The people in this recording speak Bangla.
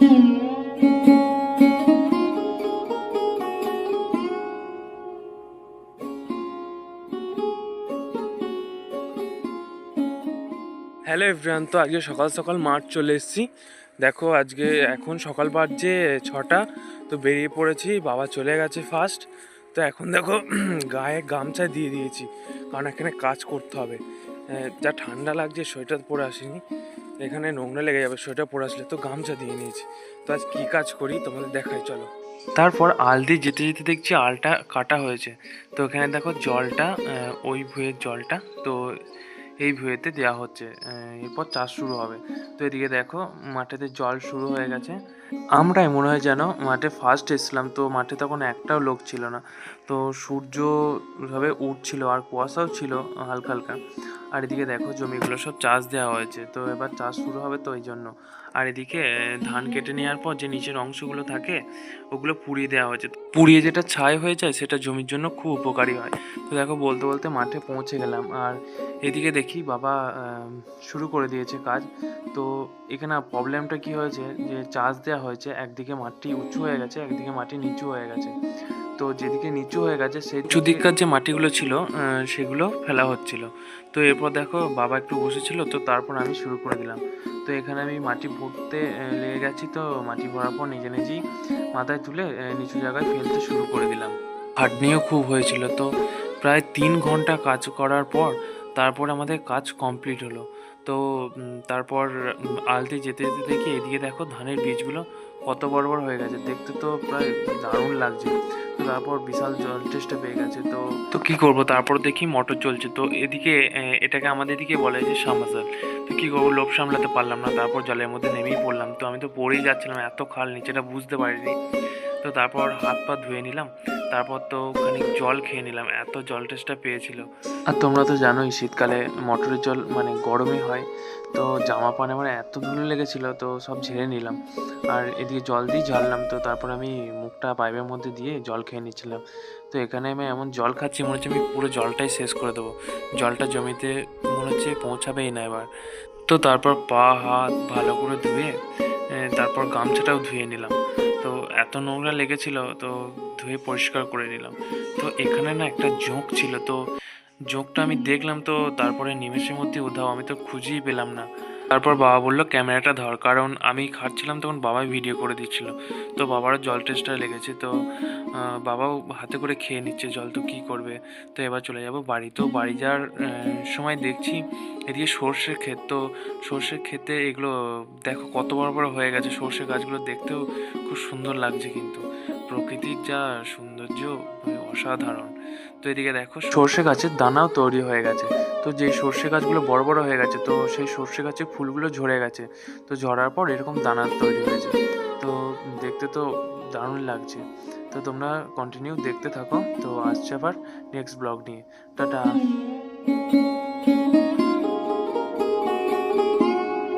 হ্যালো এভরিওয়ান তো আজকে সকাল সকাল মাঠ চলে এসেছি। দেখো আজকে এখন সকাল বাজছে ছটা, তো বেরিয়ে পড়েছি, বাবা চলে গেছে ফার্স্ট তো এখন দেখো গায়ে গামছা দিয়ে দিয়েছি, কারণ এখানে কাজ করতে হবে। যা ঠান্ডা লাগছে, সোয়েটার পরে আসিনি। এখানে নোংরা লেগে যাবে, সোয়েটার পরে আসলে তো গামছা দিয়ে নিয়েছি। তো আজ কী কাজ করি তোমাদের দেখাই, চলো। তারপর আল দিয়ে যেতে যেতে দেখছি আলটা কাটা হয়েছে। তো এখানে দেখো জলটা ওই ভুয়ের জলটা। তো এই ভুঁয়েতে দেওয়া হচ্ছে। এরপর চাষ শুরু হবে। তো এদিকে দেখো, মাঠেতে জল শুরু হয়ে গেছে। আমরাই মনে হয় যেন মাঠে ফার্স্ট এসলাম তো মাঠে তখন একটাও লোক ছিল না। তো সূর্য ভাবে উঠছিল আর কুয়াশাও ছিল হালকা হালকা। আর এদিকে দেখো, জমিগুলো সব চাষ দেওয়া হয়েছে। তো এবার চাষ শুরু হবে তো ওই জন্য। আর এদিকে ধান কেটে নেওয়ার পর যে নিচের অংশগুলো থাকে, ওগুলো পুড়িয়ে দেওয়া হয়েছে। পুড়িয়ে যেটা ছাই হয়ে যায়, সেটা জমির জন্য খুব উপকারী হয়। তো দেখো, বলতে বলতে মাঠে পৌঁছে গেলাম। আর এদিকে দেখি বাবা শুরু করে দিয়েছে কাজ। তো এখানে প্রবলেমটা কি হয়েছে? যে চাষ দেওয়া হয়েছে, একদিকে মাটি উঁচু হয়ে গেছে, একদিকে মাটি নিচু হয়ে গেছে। তো যেদিকে নিচু হয়ে গেছে, সেই উঁচু দিককার যে মাটিগুলো ছিল সেগুলো ফেলা হচ্ছিল। তো এরপর দেখো, বাবা একটু বসেছিল, তো তারপর আমি শুরু করে দিলাম। তো এখানে আমি মাটি ভরতে লেগে গেছি তো, মাটি ভরার পর নিজে নিজেই মাথায় তুলে নিচু জায়গায় ফেলতে শুরু করে দিলাম। খাটনিও খুব হয়েছিল, তো প্রায় তিন ঘণ্টা কাজ করার পর তারপর আমাদের কাজ কমপ্লিট হলো। তো তারপর আলতে যেতে যেতে দেখি এদিকে দেখো, ধানের বীজগুলো কত বড় বড় হয়ে গেছে। দেখতে তো প্রায় দারুণ লাগছে। তো তারপর বিশাল জল টেস্টে পেয়ে গেছে। তো তো কি করব? তারপর দেখি মোটর চলছে। তো এদিকে এটাকে আমাদের এদিকে বলে যে সামাজার তো কী করব? লোভ সামলাতে পারলাম না। তারপর জলের মধ্যে নেমেই পড়লাম। তো আমি তো পড়েই যাচ্ছিলাম। এত খাল, নিচেটা বুঝতে পারিনি। তো তারপর হাত পা ধুয়ে নিলাম। তারপর তো খানিক জল খেয়ে নিলাম। এত জল টেস্টটা পেয়েছিল। আর তোমরা তো জানোই শীতকালে মোটরের জল মানে গরমই হয়। তো জামা পানে আমার এত ধুলো লেগেছিল, তো সব ঝেড়ে নিলাম। আর এদিকে জল দিয়ে ঝাড়লাম, তো তারপর আমি মুখটা পাইপের মধ্যে দিয়ে জল খেয়ে নিচ্ছিলাম। তো এখানে আমি এমন জল খাচ্ছি, মনে হচ্ছে আমি পুরো জলটাই শেষ করে দেবো। জলটা জমিতে মনে হচ্ছে পৌঁছাবেই না এবার। তো তারপর পা, হাত ভালো করে ধুয়ে তারপর গামছাটাও ধুয়ে নিলাম। তো এত নোংরা লেগেছিল, তো ধুয়ে পরিষ্কার করে নিলাম। তো এখানে না একটা জোঁক ছিল, তো জোঁকটা আমি দেখলাম তো, তারপরে নিমেষের মধ্যে উধাও আমি তো খুঁজেই পেলাম না। তারপর বাবা বলল, ক্যামেরাটা ধর। কারণ আমি খাচ্ছিলাম তখন বাবাই ভিডিও করে দিচ্ছিল। তো বাবারও জল টেস্টটা লেগেছে, তো বাবাও হাতে করে খেয়ে নিচ্ছে জল, তো কী করবে? তো এবার চলে যাব বাড়ি। তো বাড়ি যাওয়ার সময় দেখছি এদিকে সর্ষের ক্ষেত। তো সর্ষের ক্ষেতে এগুলো, দেখো কত বড় বড় হয়ে গেছে। সর্ষে গাছগুলো দেখতেও খুব সুন্দর লাগছে কিন্তু। প্রকৃতির যা সৌন্দর্য অসাধারণ। তো এদিকে দেখো, সর্ষে গাছের দানাও তৈরি হয়ে গেছে। তো যে সর্ষে গাছগুলো বড় বড় হয়ে গেছে, তো সেই সর্ষে গাছের ফুলগুলো ঝরে গেছে। তো ঝরার পর এরকম দানা তৈরি হয়েছে। তো দেখতে তো দারুণ লাগছে। তো তোমরা কন্টিনিউ দেখতে থাকো। তো আসছে আবার নেক্সট ব্লগ নিয়ে। টাটা।